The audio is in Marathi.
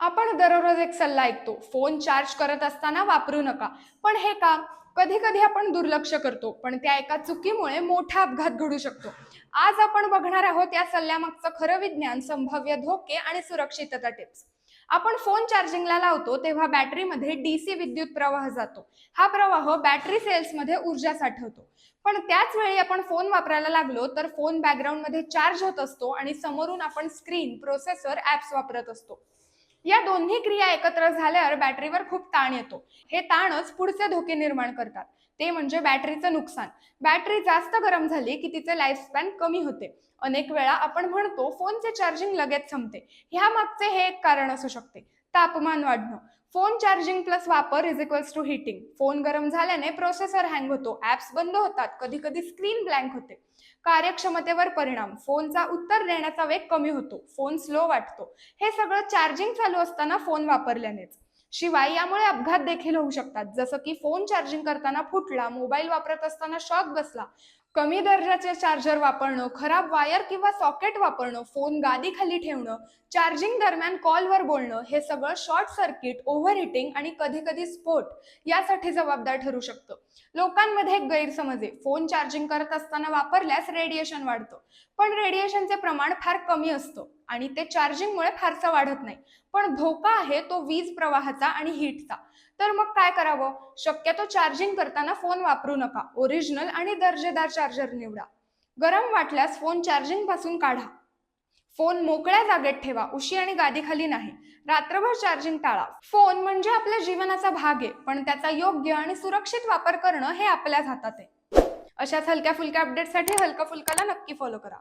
आपण दररोज एक सल्ला ऐकतो. फोन चार्ज करत असताना वापरू नका. पण हे का कधी कधी आपण दुर्लक्ष करतो पण त्या एका चुकीमुळे मोठा अपघात घडू शकतो. आज आपण बघणार आहोत या सल्ल्यामागचं खरं विज्ञान संभाव्य धोके आणि सुरक्षितता टिप्स आपण फोन चार्जिंगला लावतो तेव्हा बॅटरीमध्ये डीसी विद्युत प्रवाह जातो. हा प्रवाह बॅटरी सेल्समध्ये ऊर्जा साठवतो. पण त्याच वेळी आपण फोन वापरायला लागलो तर फोन बॅकग्राऊंडमध्ये चार्ज होत असतो आणि समोरून आपण स्क्रीन प्रोसेसर ऍप्स वापरत असतो. या दोन्ही क्रिया एकत्र झाल्यावर बॅटरीवर खूप ताण येतो. हे ताणच पुढचे धोके निर्माण करतात. ते म्हणजे बॅटरीचं नुकसान. बॅटरी जास्त गरम झाली की तिचे लाईफ स्पॅन कमी होते. अनेक वेळा आपण म्हणतो फोनचे चार्जिंग लगेच संपते. ह्या मागचे हे एक कारण असू शकते. तापमान वाढणं. फोन चार्जिंग प्लस वापर is equals to heating phone गरम झाल्याने प्रोसेसर हँग होतो. ऍप्स बंद होतात. कधी कधी स्क्रीन ब्लँक होते. कार्यक्षमतेवर परिणाम. फोनचा उत्तर देण्याचा वेग कमी होतो. फोन स्लो वाटतो. हे सगळं चार्जिंग चालू असताना फोन वापरल्यानेच. शिवाय यामुळे अपघात देखील होऊ शकतात. जसं की फोन चार्जिंग करताना फुटला मोबाईल वापरत असताना शॉक बसला कमी दर्जाचे चार्जर वापरणं खराब वायर किंवा सॉकेट वापरणं फोन गादी खाली ठेवणं चार्जिंग दरम्यान कॉलवर बोलणं हे सगळं शॉर्ट सर्किट ओव्हर हिटिंग आणि कधी कधी स्फोट यासाठी जबाबदार ठरू शकतं. लोकांमध्ये एक गैरसमज आहे. फोन चार्जिंग करत असताना वापरल्यास रेडिएशन वाढतं. पण रेडिएशनचे प्रमाण फार कमी असतं आणि ते चार्जिंगमुळे फारसं वाढत नाही. पण धोका आहे तो वीज प्रवाहाचा आणि हीटचा तर मग काय करावं? शक्यतो चार्जिंग करताना फोन वापरू नका. ओरिजिनल आणि दर्जेदार चार्जर निवडा. गरम वाटल्यास फोन चार्जिंगपासून काढा. फोन मोकळ्या जागेत ठेवा उशी आणि गादीखाली नाही. रात्रभर चार्जिंग टाळा. फोन म्हणजे आपल्या जीवनाचा भाग आहे पण त्याचा योग्य आणि सुरक्षित वापर करणं हे आपल्याच हातात आहे. अशाच हलक्या फुलक्या अपडेटसाठी हलका फुलकाला नक्की फॉलो करा.